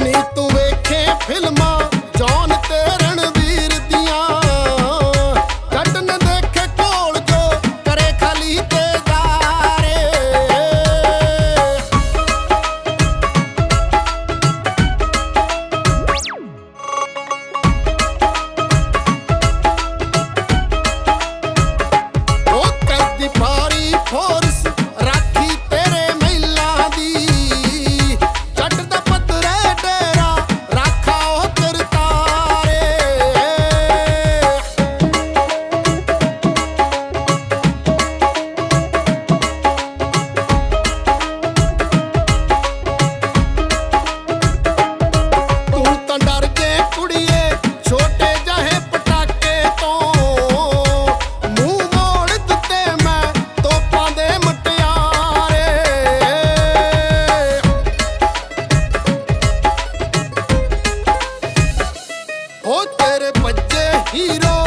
ਨੀ ਤੂੰ ਵੇਖੇ ਫਿਲਮ hero.